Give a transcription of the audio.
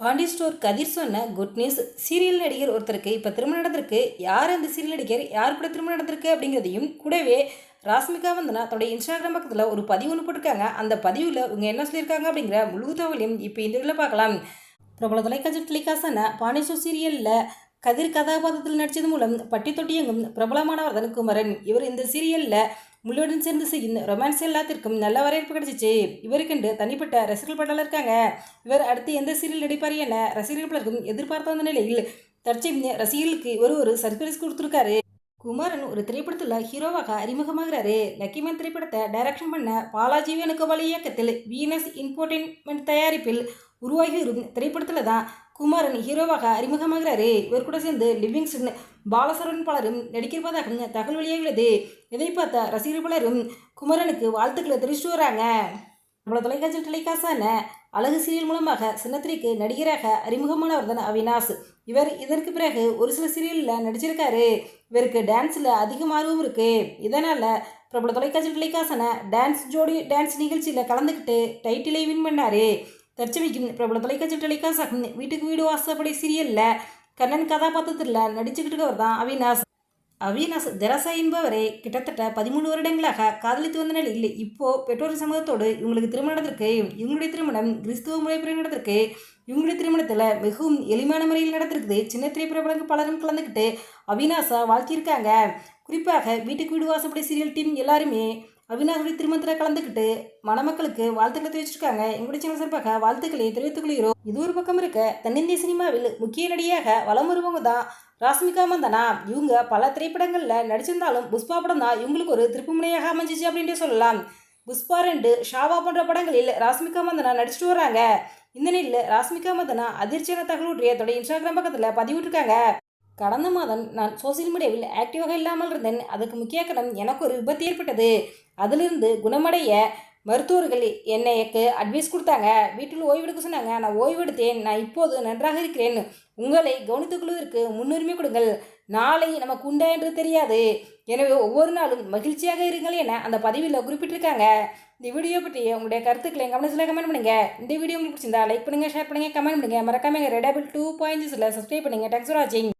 Pandi store கதிர் சொன்ன good news serial நடிகர் ஒருத்தருக்கு இப்போ திருமணம் நடந்திருக்கு. யார் அந்த சீரியல் நடிகர்? யார் கூட திருமணம் நடந்திருக்கு அப்படிங்கிறதையும் கூடவே ராஸ்மிகா வந்தனா தன்னுடைய இன்ஸ்டாகிராம் பக்கத்தில் ஒரு பதிவு ஒன்று போட்டிருக்காங்க. அந்த பதிவில் இவங்க என்ன சொல்லியிருக்காங்க அப்படிங்கிற முழு தகவலையும் இப்போ இந்த இதில் பார்க்கலாம். பிரபல தொலைக்காட்சி டெலிகாஸ்டான பாண்டி ஸ்டோர் சீரியலில் கதிர் கதாபாத்திரத்தில் நடித்தது மூலம் பட்டி தொட்டியங்கும் பிரபலமானவர் தனுக்குமரன் இவர் இந்த சீரியலில் முள்ளியுடன் சேர்ந்து செய்யும் ரொமான்ஸ் எல்லாத்திற்கும் நல்ல வரவேற்பு கிடைச்சிச்சு. இவருக்கென்று தனிப்பட்ட ரசிகர்கள் பட்டாளர் இருக்காங்க. இவர் அடுத்து எந்த சீரியல் நடிப்பார் என ரசிகர்கள் பலருக்கும் எதிர்பார்த்த வந்த நிலையில் தற்சமய ரசிகர்களுக்கு ஒரு ஒரு சர்ப்ரைஸ் கொடுத்துருக்காரு. குமாரன் ஒரு திரைப்படத்தில் ஹீரோவாக அறிமுகமாகிறாரு. லக்கிமன் திரைப்படத்தை டைரக்ஷன் பண்ண பாலாஜி வேணுகோபால் இயக்கத்தில் வீனஸ் இன்ஃபோர்டைன்மெண்ட் தயாரிப்பில் உருவாகி திரைப்படத்தில் தான் குமாரன் ஹீரோவாக அறிமுகமாகிறாரு. இவர் கூட சேர்ந்து லிவிங்ஸ்டன் பாலசரவன் பலரும் நடிக்கிறப்பதாக தகவல் வெளியாகிறது இதை பார்த்த ரசிகர் பலரும் குமரனுக்கு வாழ்த்துக்களை தெரிவிச்சுட்டு வராங்க. நம்மளோட தொலைக்காட்சி தொலைக்காசான அழகு சீரியல் மூலமாக சின்னத்திரைக்கு நடிகராக அறிமுகமானவர் தான் அவினாஷ். இவர் இதற்கு பிறகு ஒரு சில சீரியலில் நடிச்சிருக்காரு. இவருக்கு டான்ஸில் அதிகம் ஆர்வம் இருக்குது இதனால் பிரபல தொலைக்காட்சி டெலிகாஸ்டான டான்ஸ் ஜோடி டான்ஸ் நிகழ்ச்சியில் கலந்துக்கிட்டு டைட்டிலை வின் பண்ணார். தற்சமைக்கும் பிரபல தொலைக்காட்சி டெலிகாஸ்டாகும் வீட்டுக்கு வீடு வாசப்படி சீரியலில் கண்ணன் கதாபாத்திரத்தில் நடிச்சுக்கிட்டு இருக்கவர் தான் அவினாஷ். அவினாஷ் ஜெராசா என்பவரை கிட்டத்தட்ட பதிமூணு வருடங்களாக காதலித்து வந்த நிலையில் இப்போது பெற்றோர் சமூகத்தோடு இவங்களுக்கு திருமணம் நடந்திருக்கு இவங்களுடைய திருமணம் கிறிஸ்துவ முறைப்படி நடந்திருக்கு இவங்களுடைய திருமணத்தில் மிகவும் எளிமையான முறையில் நடந்திருக்குது. சின்ன திரைப்பிரபலங்கள் பலரும் கலந்துக்கிட்டு அவினாஷா வாழ்த்தியிருக்காங்க. குறிப்பாக வீட்டுக்கு வீடு வாசப்படி சீரியல் டீம் எல்லாருமே அவினாஷுடைய திருமணத்தில் கலந்துக்கிட்டு மணமக்களுக்கு வாழ்த்துக்களை தெரிவிச்சிருக்காங்க. எங்களுடைய சேனல் சார்பாக வாழ்த்துக்களை தெரிவித்துக் கொள்கிறோம். இது ஒரு பக்கம் இருக்க தென்னிந்திய சினிமாவில் முக்கிய நடிகையாக வலம் வருவங்க தான் ராஸ்மிகா மந்தனா. இவங்க பல திரைப்படங்களில் நடிச்சிருந்தாலும் புஷ்பா படம் தான் இவங்களுக்கு ஒரு திருப்புமுனையாக அமைஞ்சிச்சு அப்படின்ட்டு சொல்லலாம். புஷ்பா ரெண்டு ஷாவா போன்ற படங்களில் ராஸ்மிகா மந்தனா நடிச்சிட்டு வராங்க. இந்த நிலையில் ராஸ்மிகா மந்தனா அதிர்ச்சியான தகவலுடைய தொடர் இன்ஸ்டாகிராம் பக்கத்தில் பதிவிட்டிருக்காங்க. கடந்த மாதம் நான் சோசியல் மீடியாவில் ஆக்டிவாக இல்லாமல் இருந்தேன். அதுக்கு முக்கிய காரணம் எனக்கு ஒரு விபத்து ஏற்பட்டது. அதிலிருந்து குணமடைய மருத்துவர்கள் என்னைக்கு அட்வைஸ் கொடுத்தாங்க. வீட்டில் ஓய்வெடுக்க சொன்னாங்க. நான் ஓய்வெடுத்தேன். நான் இப்போது நன்றாக இருக்கிறேன். உங்களை கவனித்துக் கொள்வதற்கு முன்னுரிமை கொடுங்கள். நாளை நமக்கு உண்டா என்று தெரியாது. எனவே ஒவ்வொரு நாளும் மகிழ்ச்சியாக இருங்கள் என அந்த பதிவில் குறிப்பிட்டிருக்காங்க. இந்த வீடியோ பற்றி உங்களுடைய கருத்துக்களை கமெண்ட்ஸில் கமெண்ட் பண்ணுங்க. இந்த வீடியோ உங்களுக்கு பிடிச்சிருந்தா லைக் பண்ணுங்கள் ஷேர் பண்ணுங்கள் கமெண்ட் பண்ணுங்கள் மறக்காம ரெடபிள் டூ பாயிண்ட்ஸில் சப்ஸ்கிரைப் பண்ணுங்கள் தேங்க்ஸ் ஃபார் வாட்சிங்